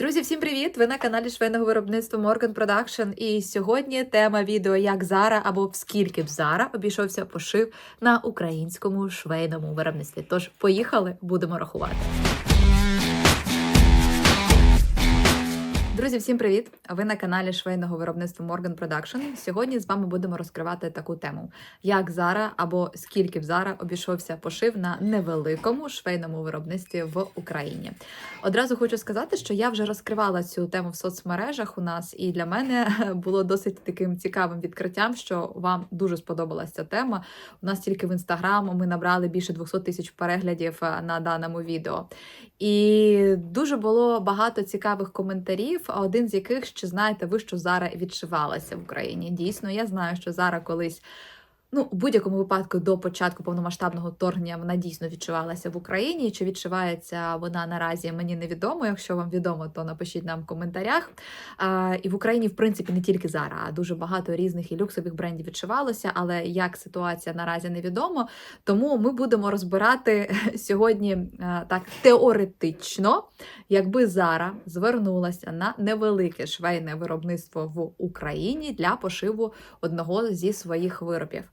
Друзі, всім привіт! Ви на каналі швейного виробництва Morgan Production. І сьогодні тема відео як Зара або вскільки скільки б Зара обійшовся пошив на українському швейному виробництві. Тож поїхали, будемо рахувати. Друзі, всім привіт! Ви на каналі швейного виробництва Morgan Production. Сьогодні з вами будемо розкривати таку тему: як Зара або скільки б Зара обійшовся пошив на невеликому швейному виробництві в Україні. Одразу хочу сказати, що я вже розкривала цю тему в соцмережах у нас, і для мене було досить таким цікавим відкриттям, що вам дуже сподобалася тема. У нас тільки в інстаграм ми набрали більше 200 тисяч переглядів е, на даному відео. І дуже було багато цікавих коментарів. Один з яких чи знаєте ви, що Зара відшивалася в Україні? Дійсно, я знаю, що Зара колись. Ну, у будь-якому випадку до початку повномасштабного вторгнення вона дійсно відчувалася в Україні. Чи відчувається вона наразі? Мені невідомо. Якщо вам відомо, то напишіть нам в коментарях. А, І в Україні, в принципі, не тільки Зара, а дуже багато різних і люксових брендів відчувалося. Але як ситуація наразі невідомо, тому ми будемо розбирати сьогодні так теоретично, якби Зара звернулася на невелике швейне виробництво в Україні для пошиву одного зі своїх виробів.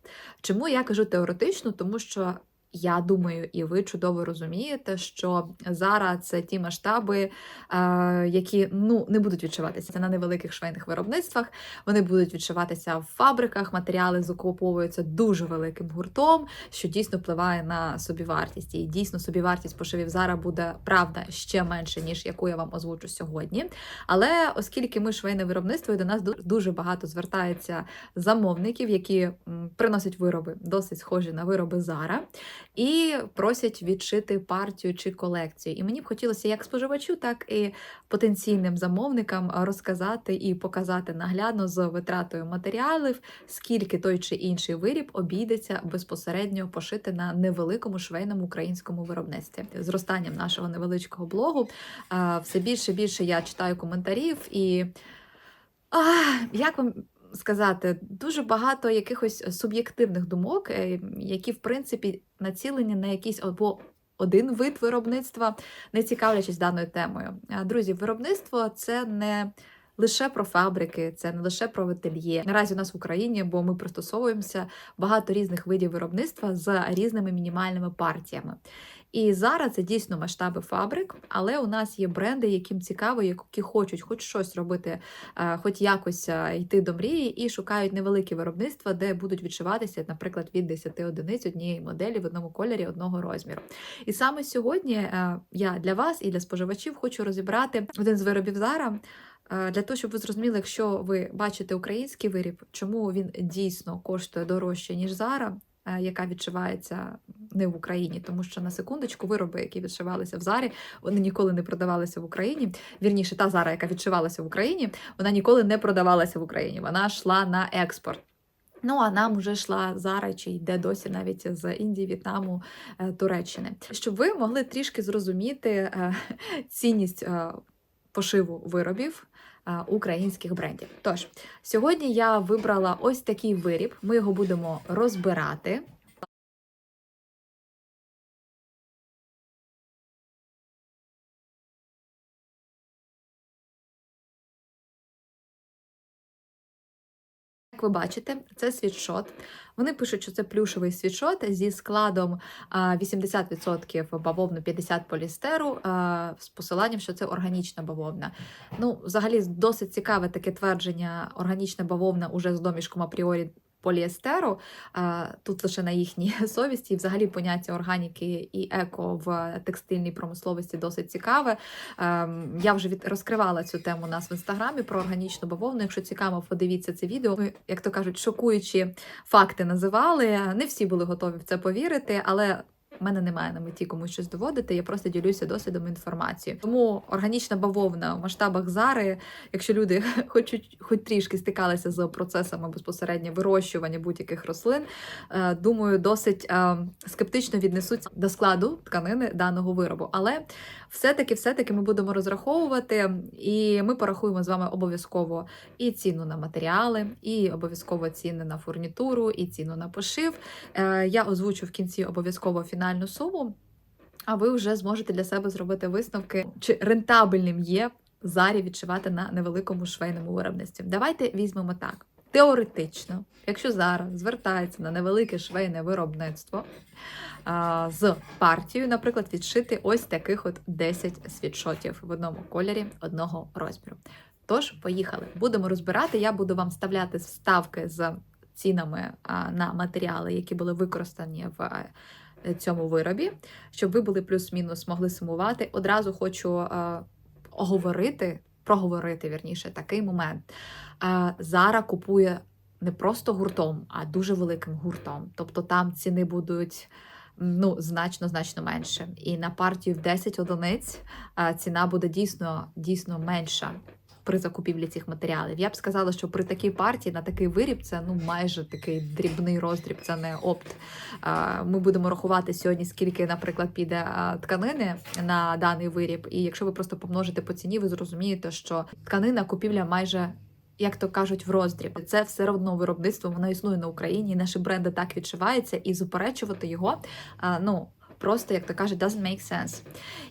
Чому я кажу теоретично? Тому що я думаю, і ви чудово розумієте, що зараз це ті масштаби, е, які ну не будуть відчуватися на невеликих швейних виробництвах. Вони будуть відчуватися в фабриках, матеріали закуповуються дуже великим гуртом, що дійсно впливає на собівартість. І дійсно собівартість пошивів зараз буде правда ще менше, ніж яку я вам озвучу сьогодні. Але оскільки ми швейне виробництво, і до нас дуже багато звертається замовників, які приносять вироби досить схожі на вироби Зара і просять відшити партію чи колекцію. І мені б хотілося як споживачу, так і потенційним замовникам розказати і показати наглядно з витратою матеріалів, скільки той чи інший виріб обійдеться безпосередньо пошити на невеликому швейному українському виробництві. Зростанням нашого невеличкого блогу все більше і більше я читаю коментарів і. А, як вам сказати, дуже багато якихось суб'єктивних думок, е, які, в принципі, націлені на якийсь або один вид виробництва, не цікавлячись даною темою. Друзі, виробництво це не. Лише про фабрики, це не лише про ательє. Наразі у нас в Україні, бо ми пристосовуємося багато різних видів виробництва з різними мінімальними партіями. І зараз це дійсно масштаби фабрик, але у нас є бренди, яким цікаво, які хочуть хоч щось робити, е, хоч якось е, йти до мрії, і шукають невеликі виробництва, де будуть відшиватися, наприклад, від 10 одиниць однієї моделі в одному кольорі одного розміру. І саме сьогодні е, я для вас і для споживачів хочу розібрати один з виробів Зара. Для того, щоб ви зрозуміли, якщо ви бачите український виріб, чому він дійсно коштує дорожче, ніж зараз, яка відшивається не в Україні, тому що на секундочку вироби, які відшивалися в зарі, вони ніколи не продавалися в Україні. Вірніше, та зара, яка відшивалася в Україні, вона ніколи не продавалася в Україні. Вона йшла на експорт. Ну, а нам вже йшла зара, чи йде досі навіть з Індії, В'єтнаму, е, Туреччини, щоб ви могли трішки зрозуміти е, цінність е, пошиву виробів українських брендів. Тож, сьогодні я вибрала ось такий виріб, ми його будемо розбирати. Як ви бачите, це світшот. Вони пишуть, що це плюшевий світшот зі складом 80% бавовни, 50 полістеру, з посиланням, що це органічна бавовна. Ну, взагалі, досить цікаве таке твердження: органічна бавовна уже з домішком апріорі поліестеру, тут лише на їхній совісті, і взагалі поняття органіки і еко в текстильній промисловості досить цікаве. Ем, я вже від розкривала цю тему у нас в інстаграмі про органічну бавовну. Якщо цікаво, подивіться це відео. Ми, як то кажуть, шокуючі факти називали. Не всі були готові в це повірити, але. У мене немає на меті комусь щось доводити, я просто ділюся досвідом інформацією. Тому органічна бавовна в масштабах зари, якщо люди хочуть хоч трішки стикалися з процесами безпосередньо вирощування будь-яких рослин, е, думаю, досить е, скептично віднесуться до складу тканини даного виробу. Але все-таки, все-таки ми будемо розраховувати, і ми порахуємо з вами обов'язково і ціну на матеріали, і обов'язково ціни на фурнітуру, і ціну на пошив. Е, я озвучу в кінці обов'язково фінальну суму. А ви вже зможете для себе зробити висновки, чи рентабельним є зарі відшивати на невеликому швейному виробництві. Давайте візьмемо так. Теоретично, якщо зараз звертається на невелике швейне виробництво а, з партією, наприклад, відшити ось таких от 10 світшотів в одному кольорі одного розміру. Тож, поїхали. Будемо розбирати. Я буду вам вставляти вставки з цінами на матеріали, які були використані в цьому виробі, щоб ви були плюс-мінус могли сумувати. Одразу хочу е, оговорити, проговорити вірніше такий момент. Е, Зара купує не просто гуртом, а дуже великим гуртом. Тобто там ціни будуть. Ну, значно значно менше. І на партію в 10 одиниць е, ціна буде дійсно дійсно менша при закупівлі цих матеріалів. Я б сказала, що при такій партії на такий виріб це ну майже такий дрібний роздріб, це не опт. Ми будемо рахувати сьогодні, скільки, наприклад, піде тканини на даний виріб. І якщо ви просто помножите по ціні, ви зрозумієте, що тканина купівля майже. Як то кажуть, в роздріб це все одно виробництво, воно існує на Україні. Наші бренди так відчуваються, і заперечувати його, ну просто як то кажуть, doesn't make sense.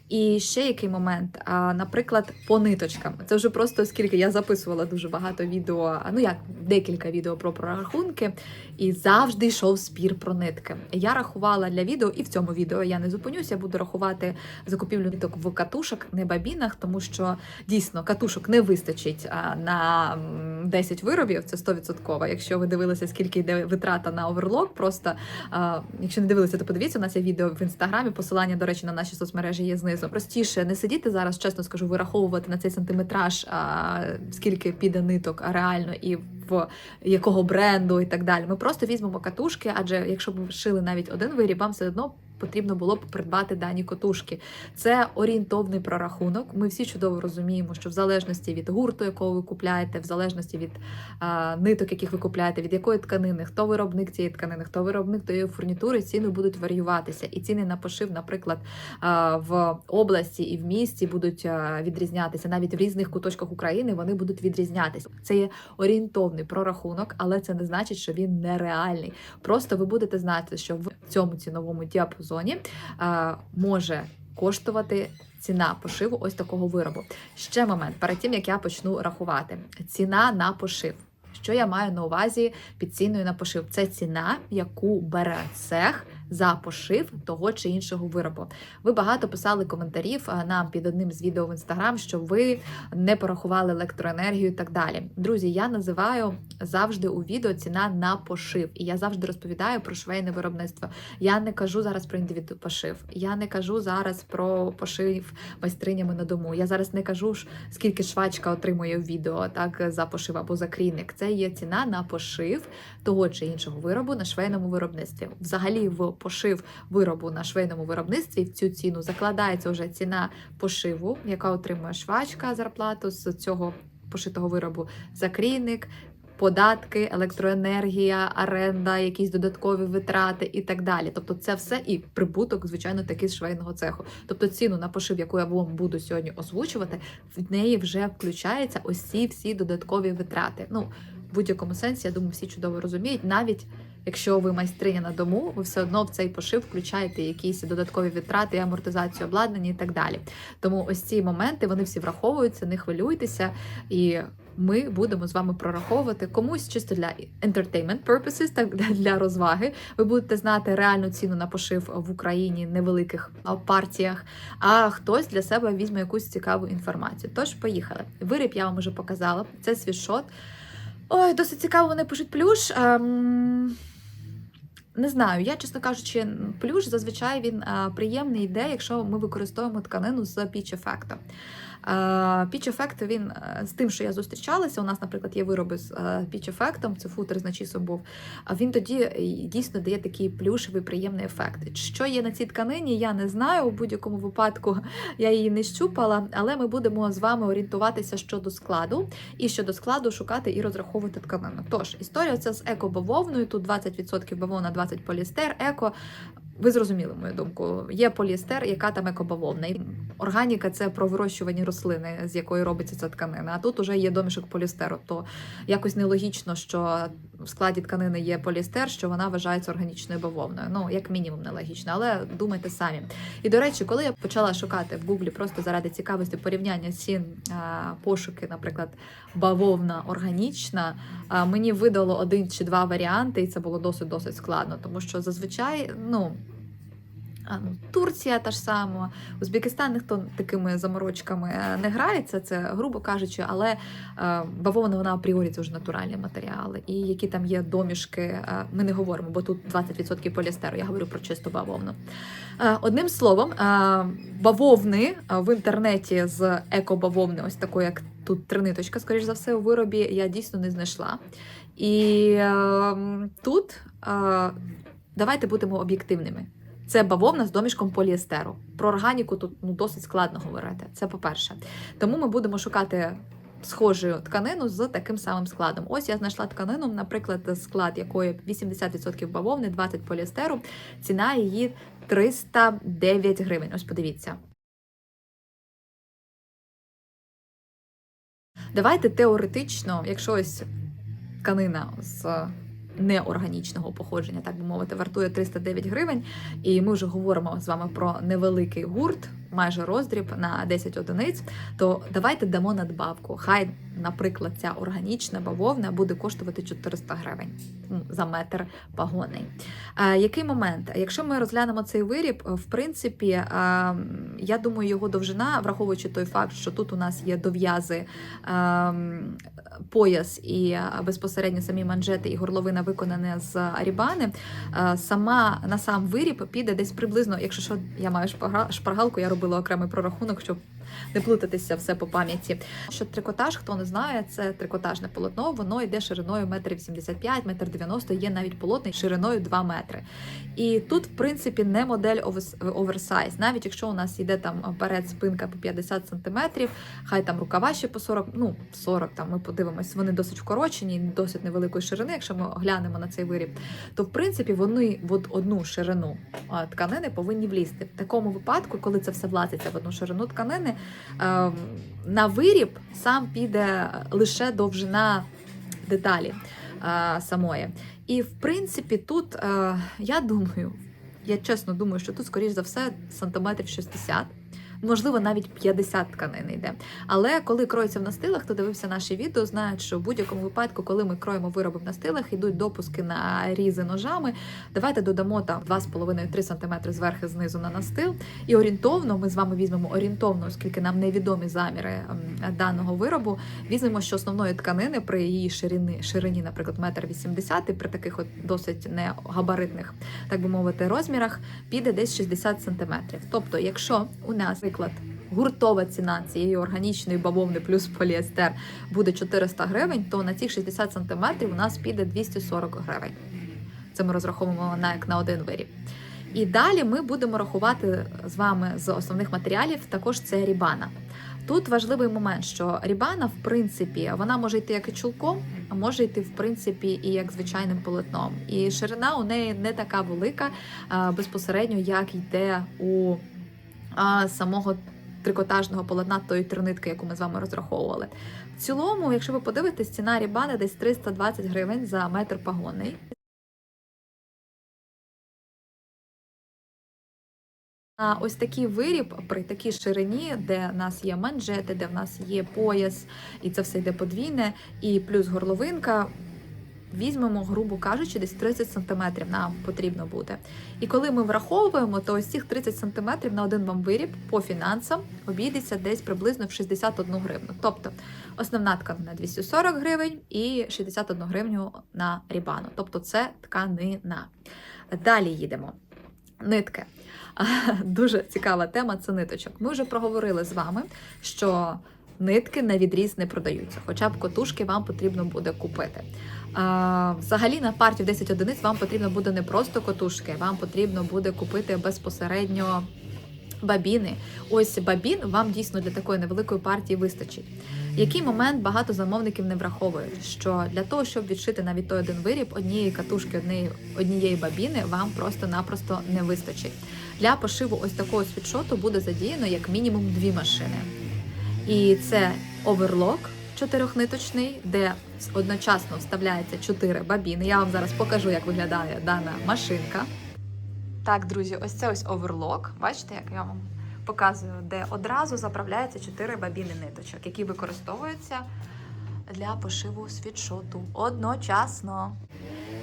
І ще який момент, наприклад, по ниточкам. Це вже просто оскільки я записувала дуже багато відео, ну як декілька відео про прорахунки, і завжди йшов спір про нитки. Я рахувала для відео, і в цьому відео я не зупинюся. Буду рахувати закупівлю ниток в катушок, не бабінах, тому що дійсно катушок не вистачить на м, 10 виробів. Це 100%. Якщо ви дивилися, скільки йде витрата на оверлок, просто якщо не дивилися, то подивіться у нас є відео в інстаграмі. Посилання, до речі, на наші соцмережі є знизу. Простіше не сидіти зараз, чесно скажу, вираховувати на цей сантиметраж, скільки піде ниток реально і в якого бренду і так далі. Ми просто візьмемо катушки, адже якщо б ви шили навіть один виріб, вам все одно. Потрібно було б придбати дані котушки. Це орієнтовний прорахунок. Ми всі чудово розуміємо, що в залежності від гурту, якого ви купляєте, в залежності від а, ниток, яких ви купляєте, від якої тканини, хто виробник цієї тканини, хто виробник тієї фурнітури, ціни будуть варіюватися. І ціни на пошив, наприклад, а, в області і в місті будуть а, відрізнятися. Навіть в різних куточках України вони будуть відрізнятися. Це є орієнтовний прорахунок, але це не значить, що він нереальний. Просто ви будете знати, що в цьому ціновому діапазоні а, може коштувати ціна пошиву ось такого виробу. Ще момент перед тим як я почну рахувати. Ціна на пошив. Що я маю на увазі під ціною на пошив? Це ціна, яку бере цех за пошив того чи іншого виробу. Ви багато писали коментарів нам під одним з відео в інстаграм, що ви не порахували електроенергію і так далі. Друзі, я називаю завжди у відео ціна на пошив, і я завжди розповідаю про швейне виробництво. Я не кажу зараз про індивіду пошив. Я не кажу зараз про пошив майстринями на дому. Я зараз не кажу скільки швачка отримує в відео так за пошив або за крійник. Це є ціна на пошив того чи іншого виробу на швейному виробництві. Взагалі, в пошив виробу на швейному виробництві в цю ціну закладається вже ціна пошиву, яка отримує швачка зарплату з цього пошитого виробу закрійник. Податки, електроенергія, оренда, якісь додаткові витрати і так далі. Тобто, це все і прибуток, звичайно, таки з швейного цеху. Тобто, ціну на пошив, яку я вам буду сьогодні озвучувати, в неї вже включаються ось ці всі додаткові витрати. Ну в будь-якому сенсі, я думаю, всі чудово розуміють, навіть Якщо ви майстриня на дому, ви все одно в цей пошив включаєте якісь додаткові витрати, амортизацію обладнання і так далі. Тому ось ці моменти вони всі враховуються, не хвилюйтеся, і ми будемо з вами прораховувати комусь чисто для entertainment purposes, так для розваги. Ви будете знати реальну ціну на пошив в Україні невеликих партіях. А хтось для себе візьме якусь цікаву інформацію. Тож поїхали. Виріб я вам вже показала. Це світшот. Ой, досить цікаво, вони пишуть плюш. Ем... Не знаю, я, чесно кажучи, плюш зазвичай він а, приємний йде, якщо ми використовуємо тканину з піч-ефектом. Піч-ефект він з тим, що я зустрічалася. У нас, наприклад, є вироби з піч-ефектом, це футер з начісом був. Він тоді е, дійсно дає такий плюшевий приємний ефект. Що є на цій тканині, я не знаю. У будь-якому випадку я її не щупала, але ми будемо з вами орієнтуватися щодо складу і щодо складу шукати і розраховувати тканину. Тож історія це з еко-бавовною. Тут 20% бавовна, 20% полістер, еко. Ви зрозуміли мою думку. Є поліестер, яка там екобавовна. Органіка це про вирощувані рослини, з якої робиться ця тканина. А тут уже є домішок поліестеру. То якось нелогічно, що в складі тканини є полістер, що вона вважається органічною бавовною. Ну, як мінімум, нелогічно, але думайте самі. І до речі, коли я почала шукати в Гуглі просто заради цікавості порівняння цін пошуки, наприклад, бавовна органічна, мені видало один чи два варіанти, і це було досить досить складно, тому що зазвичай, ну. Ну, Турція та ж сама, Узбекистан ніхто такими заморочками е, не грається, це грубо кажучи, але е, бавовна вона апріорі це вже натуральні матеріали. І які там є домішки, е, ми не говоримо, бо тут 20% поліестеру. Я говорю про чисту бавовну. Одним словом, бавовни в інтернеті з екобавовни, ось такої, як тут триниточка, скоріш за все, у виробі я дійсно не знайшла. І е, тут давайте будемо об'єктивними. Це бавовна з домішком поліестеру. Про органіку тут ну, досить складно говорити. Це по-перше. Тому ми будемо шукати схожу тканину з таким самим складом. Ось я знайшла тканину, наприклад, склад якої 80% бавовни, 20 поліестеру. Ціна її 309 гривень. Ось подивіться. Давайте теоретично, якщо ось тканина з неорганічного походження, так би мовити, вартує 309 гривень, і ми вже говоримо з вами про невеликий гурт, майже роздріб на 10 одиниць, то давайте дамо надбавку. Хай, наприклад, ця органічна бавовна буде коштувати 400 гривень ну, за метр пагонний. Е, який момент? Якщо ми розглянемо цей виріб, в принципі, е, я думаю, його довжина, враховуючи той факт, що тут у нас є дов'язи. Е, Пояс і е, безпосередньо самі манжети і горловина виконані з арібани. Сама на сам виріб піде десь приблизно, якщо що я маю шпаргалку, я робила окремий прорахунок, щоб не плутатися все по пам'яті. Що трикотаж, хто не знає, це трикотажне полотно, воно йде шириною 1,85 м, 1,90 м, є навіть полотний шириною 2 метри. І тут, в принципі, не модель оверсайз. Навіть якщо у нас йде там перед спинка по 50 см, хай там рукава ще по 40, ну 40, там ми подивимось, вони досить вкорочені, досить невеликої ширини. Якщо ми глянемо на цей виріб, то в принципі вони в одну ширину тканини повинні влізти. В такому випадку, коли це все влазиться в одну ширину тканини, на виріб сам піде лише довжина деталі е, самої. І в принципі, тут е, я думаю, я чесно думаю, що тут, скоріш за все, сантиметрів 60. Можливо, навіть 50 тканин йде. Але коли кроється в настилах, хто дивився наші відео, знають, що в будь-якому випадку, коли ми кроємо вироби в настилах, йдуть допуски на різи ножами. Давайте додамо там 2,5-3 см зверху знизу на настил. І орієнтовно ми з вами візьмемо орієнтовно, оскільки нам невідомі заміри даного виробу. Візьмемо, що основної тканини при її ширині, ширині, наприклад, 1,80 м, і при таких от досить негабаритних, так би мовити, розмірах, піде десь 60 см. Тобто, якщо у нас, наприклад, гуртова ціна цієї органічної бавовни плюс поліестер буде 400 гривень, то на цих 60 см у нас піде 240 гривень. Це ми розраховуємо на як на один виріб. І далі ми будемо рахувати з вами з основних матеріалів також це рібана. Тут важливий момент, що рібана, в принципі, вона може йти як і чулком, а може йти, в принципі, і як звичайним полотном. І ширина у неї не така велика безпосередньо, як йде у самого трикотажного полотна тої тринитки, яку ми з вами розраховували. В цілому, якщо ви подивитесь, ціна рібани десь 320 гривень за метр пагонний. А ось такий виріб при такій ширині, де в нас є манжети, де в нас є пояс, і це все йде подвійне, і плюс горловинка. Візьмемо, грубо кажучи, десь 30 см нам потрібно буде. І коли ми враховуємо, то ось цих 30 см на один вам виріб по фінансам обійдеться десь приблизно в 61 гривну. Тобто основна тканина 240 гривень і 61 гривню на рібану. Тобто це тканина. Далі їдемо. Нитки. Дуже цікава тема це ниточок. Ми вже проговорили з вами, що нитки на відріз не продаються, хоча б котушки вам потрібно буде купити. Взагалі на партію в 10 одиниць вам потрібно буде не просто котушки, вам потрібно буде купити безпосередньо бабіни. Ось бабін вам дійсно для такої невеликої партії вистачить. Який момент багато замовників не враховують, що для того, щоб відшити навіть той один виріб, однієї катушки, однієї, однієї бабіни вам просто-напросто не вистачить. Для пошиву ось такого світшоту буде задіяно як мінімум дві машини. І це оверлок чотирьохниточний, де одночасно вставляється чотири бабіни. Я вам зараз покажу, як виглядає дана машинка. Так, друзі, ось це ось оверлок. Бачите, як я вам показую, де одразу заправляється 4 бабіни ниточок, які використовуються для пошиву світшоту одночасно.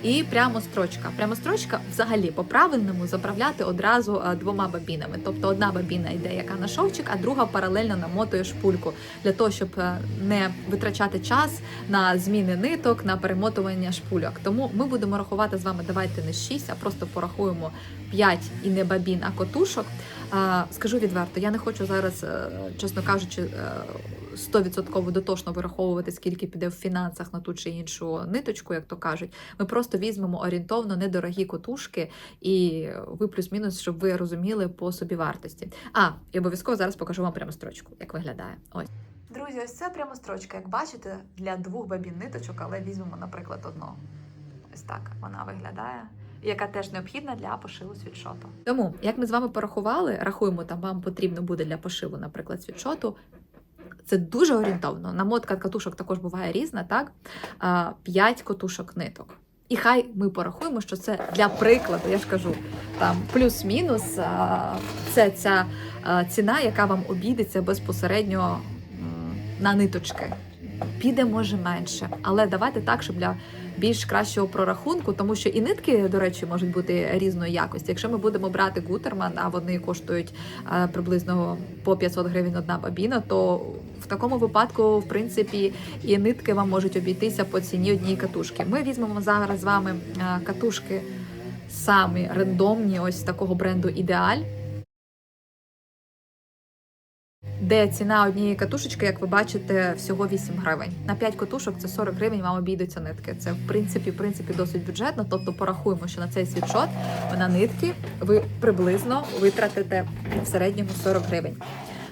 І прямо строчка. Прямо строчка взагалі по правильному заправляти одразу двома бабінами. Тобто одна бабіна йде яка на шовчик, а друга паралельно намотує шпульку для того, щоб е, не витрачати час на зміни ниток, на перемотування шпульок. Тому ми будемо рахувати з вами. Давайте не 6, а просто порахуємо 5 і не бабін, а котушок. Скажу відверто, я не хочу зараз, е, чесно кажучи, е, 100% дотошно вираховувати, скільки піде в фінансах на ту чи іншу ниточку, як то кажуть. Ми просто візьмемо орієнтовно недорогі котушки, і ви плюс-мінус, щоб ви розуміли по собі вартості. А, і обов'язково зараз покажу вам прямо строчку, як виглядає. Ось. Друзі, ось це прямо строчка. Як бачите, для двох бабін ниточок, але візьмемо, наприклад, одну. Ось так вона виглядає. Яка теж необхідна для пошиву світшоту. Тому, як ми з вами порахували, рахуємо, там вам потрібно буде для пошиву, наприклад, світшоту. Це дуже орієнтовно. Намотка катушок також буває різна, так? П'ять котушок ниток. І хай ми порахуємо, що це для прикладу, я ж кажу, там плюс-мінус це ця ціна, яка вам обійдеться безпосередньо на ниточки. Піде може менше, але давайте так, щоб для більш кращого прорахунку, тому що і нитки, до речі, можуть бути різної якості. Якщо ми будемо брати гутерман, а вони коштують е, приблизно по 500 гривень одна бабіна, то в такому випадку, в принципі, і нитки вам можуть обійтися по ціні однієї катушки. Ми візьмемо зараз з вами е, катушки самі рандомні, ось такого бренду Ідеаль. Де ціна однієї катушечки, як ви бачите, всього 8 гривень. На 5 катушок це 40 гривень вам обійдуться нитки. Це в принципі, в принципі досить бюджетно. Тобто порахуємо, що на цей світшот на нитки ви приблизно витратите в середньому 40 гривень.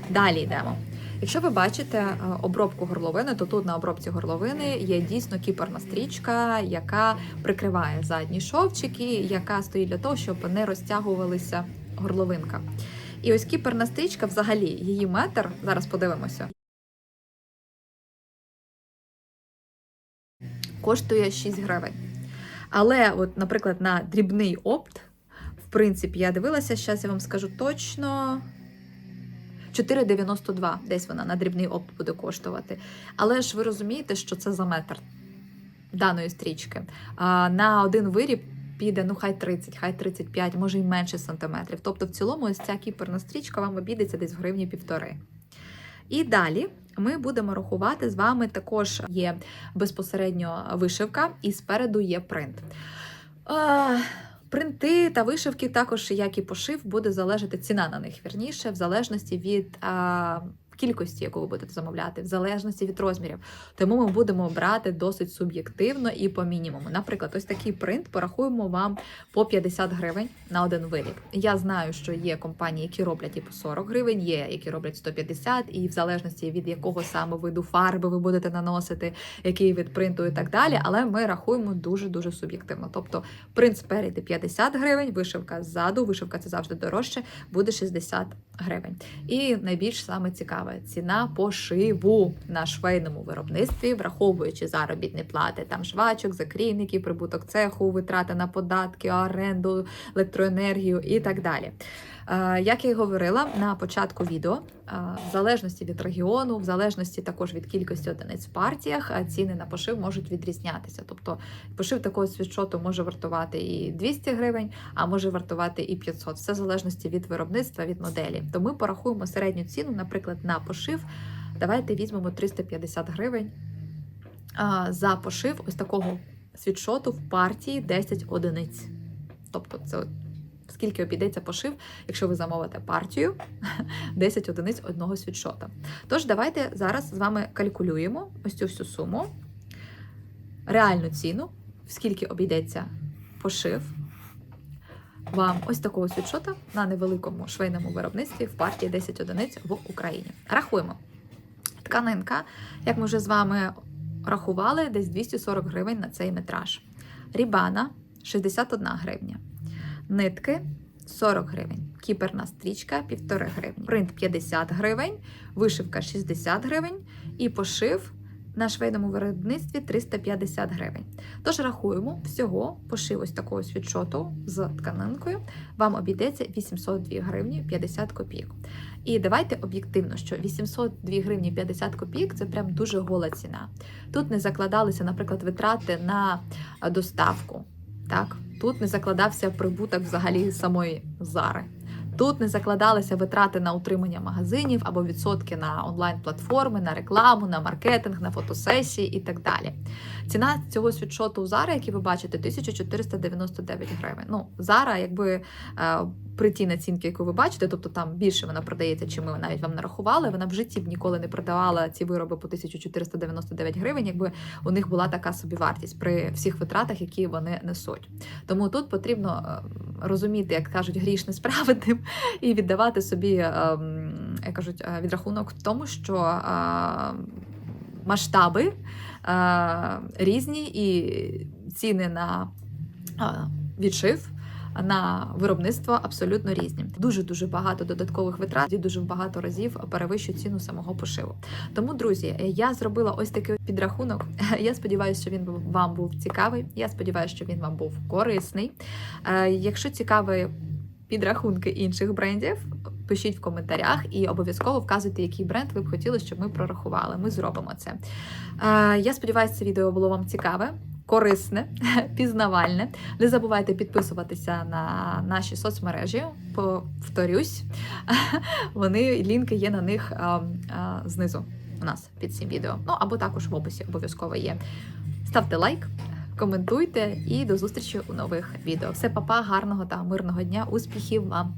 Далі йдемо. Якщо ви бачите е, обробку горловини, то тут на обробці горловини є дійсно кіперна стрічка, яка прикриває задні шовчики, яка стоїть для того, щоб не розтягувалися горловинка. І ось кіперна стрічка, взагалі, її метр. Зараз подивимося. Коштує 6 гривень. Але, от, наприклад, на дрібний опт, в принципі, я дивилася, зараз я вам скажу точно. 4,92 десь вона на дрібний опт буде коштувати. Але ж ви розумієте, що це за метр даної стрічки. На один виріб піде, ну хай 30, хай 35, може й менше сантиметрів. Тобто, в цілому, ось ця кіперна стрічка вам обійдеться десь в гривні півтори. І далі ми будемо рахувати з вами. Також є безпосередньо вишивка, і спереду є принт. А, Принти та вишивки також, як і пошив, буде залежати ціна на них вірніше, в залежності від а, кількості, яку ви будете замовляти, в залежності від розмірів. Тому ми будемо брати досить суб'єктивно і по мінімуму. Наприклад, ось такий принт порахуємо вам по 50 гривень на один виріб. Я знаю, що є компанії, які роблять і по 40 гривень, є які роблять 150, і в залежності від якого саме виду фарби ви будете наносити, який вид принту і так далі. Але ми рахуємо дуже дуже суб'єктивно. Тобто принт спереду 50 гривень, вишивка ззаду, вишивка це завжди дорожче, буде 60 гривень. І найбільш саме цікаве ціна пошиву на швейному виробництві, враховуючи заробітні плати, там швачок, закрійників, прибуток цеху, витрати на податки, оренду, електроенергію і так далі. Як я й говорила на початку відео, в залежності від регіону, в залежності також від кількості одиниць в партіях, ціни на пошив можуть відрізнятися. Тобто пошив такого світшоту може вартувати і 200 гривень, а може вартувати і 500. Все в залежності від виробництва, від моделі. То ми порахуємо середню ціну, наприклад, на пошив. Давайте візьмемо 350 гривень за пошив ось такого світшоту в партії 10 одиниць. Тобто, це скільки обійдеться пошив, якщо ви замовите партію 10 одиниць одного світшота. Тож, давайте зараз з вами калькулюємо ось цю всю суму, реальну ціну, скільки обійдеться пошив вам ось такого світшота на невеликому швейному виробництві в партії 10 одиниць в Україні. Рахуємо. Тканинка, як ми вже з вами рахували, десь 240 гривень на цей метраж. Рібана 61 гривня. Нитки 40 гривень. Кіперна стрічка 1,5 гривні. Принт 50 гривень, вишивка 60 гривень і пошив на швейному виробництві 350 гривень. Тож рахуємо, всього пошив ось такого світшоту з тканинкою вам обійдеться 802 гривні 50 копійок. І давайте об'єктивно, що 802 гривні 50 копійок це прям дуже гола ціна. Тут не закладалися, наприклад, витрати на доставку. Так? Тут не закладався прибуток взагалі самої зари. Тут не закладалися витрати на утримання магазинів або відсотки на онлайн-платформи, на рекламу, на маркетинг, на фотосесії і так далі. Ціна цього світшоту у Зара, який ви бачите, 1499 гривень. Ну, Зара, якби е, при тій націнці, яку ви бачите, тобто там більше вона продається, чим ми навіть вам нарахували. Вона в житті б ніколи не продавала ці вироби по 1499 гривень, якби у них була така собівартість при всіх витратах, які вони несуть. Тому тут потрібно е, розуміти, як кажуть, гріш несправедним і віддавати собі, е, як кажуть, е, відрахунок в тому, що е, масштаби е, різні і ціни на відшив. На виробництво абсолютно різні. Дуже дуже багато додаткових витрат і дуже багато разів перевищує ціну самого пошиву. Тому, друзі, я зробила ось такий підрахунок. Я сподіваюся, що він вам був цікавий. Я сподіваюся, що він вам був корисний. Якщо цікаві підрахунки інших брендів, пишіть в коментарях і обов'язково вказуйте, який бренд ви б хотіли, щоб ми прорахували. Ми зробимо це. Е, Я сподіваюся, це відео було вам цікаве. Корисне, пізнавальне. Не забувайте підписуватися на наші соцмережі. Повторюсь, вони лінки є на них а, а, знизу у нас під цим відео. Ну або також в описі обов'язково є. Ставте лайк, коментуйте і до зустрічі у нових відео. Все, папа, -па, гарного та мирного дня! Успіхів вам!